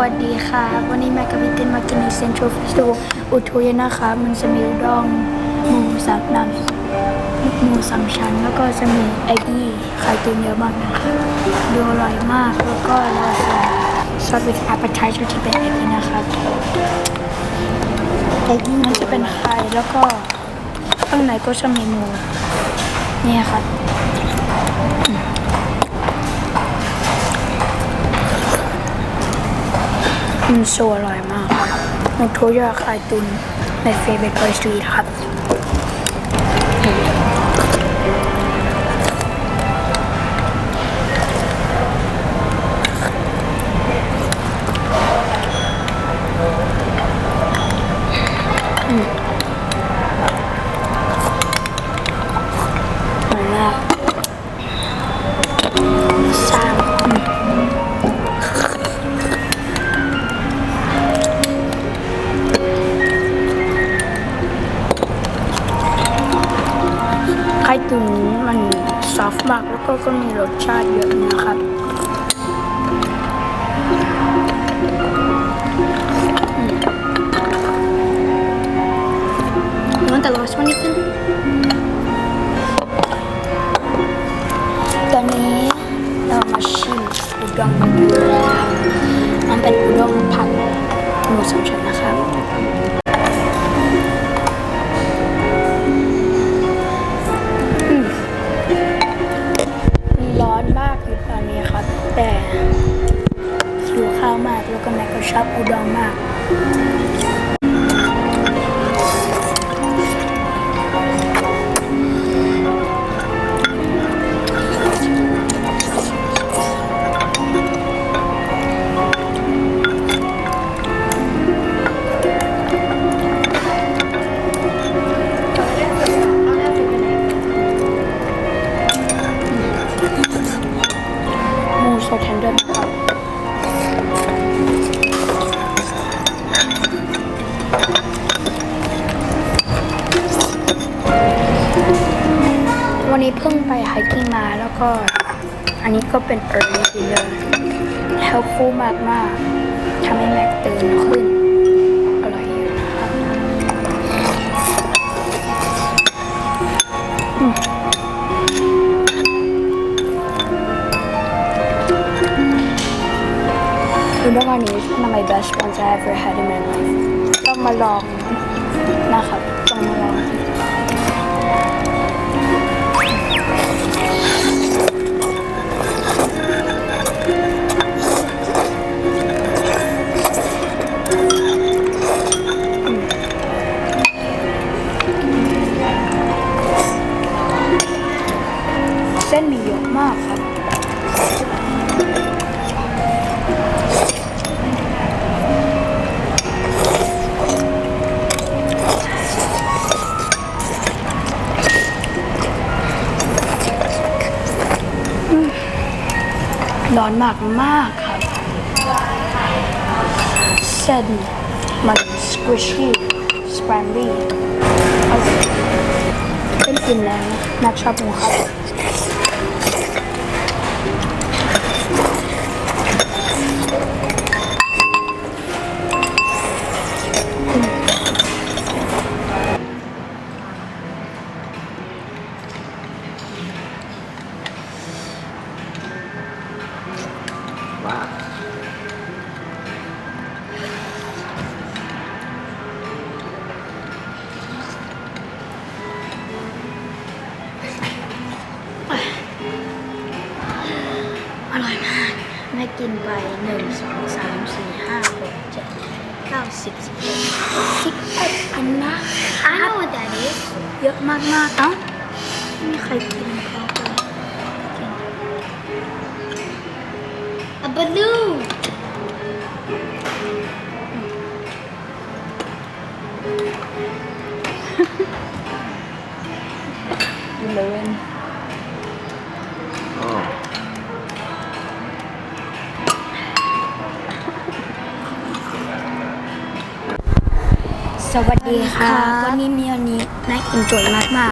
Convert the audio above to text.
วัสดีค่ะ วันนี้แม่กับพี่เต้นมากินในเซ็นทรัลเฟสติวัลอุทุยนะคะ มันจะมีด้งหมูสับน้ำหมูสามชั้น แล้วก็จะมีไอกี้ไข่ตุ๋นเยอะมากนะคะดูอร่อยมาก แล้วก็เราจะซอส with appetizer ที่เป็นไอกี้นะคะไอกี้มันจะเป็นไข่แล้วก็ข้างในก็จะมีหมูเนี่ยค่ะ มันโซอร่อยมากครับหนูโทยาคายตุนในเฟเบอร์สตรีทครับ อฟมากแล้วก็ก็มีรสชาติเยอะนะครับอืม You want the last one, Ethan? ตอนนี้เรามาชิมอุด้งกันดูนะครับมันเป็นอุด้งผัดหมูสามชั้นนะครับ ม นี้เพิ่งไปไฮกิ้งมาแล้วก็ อันนี้ก็เป็น early dinner helpful มากมากทำให้แม็กตื่นขึ้นอร่อยนะครับคือด้านนี้ is one of my best ones I ever had in my life ต้องมาลองนะครับ มากครับ ร้อนมากมากครับเส้นมัน squishy scramby อร่อยเป็นกินแล้วนักชอบหมูครับ Oh. กินไปหนึ่งสองสามสี่ห้าหกเจ็ดเก้าสิบสิบเอ็ดสิบเอ็ดอันนะ I know what that is เยอะมากมากเอ้าไม่มีใครกินเขาเลยกิน A balloon เลย สวัสดีค่ะ วันนี้มีอันนี้น่ากินสวยมากๆ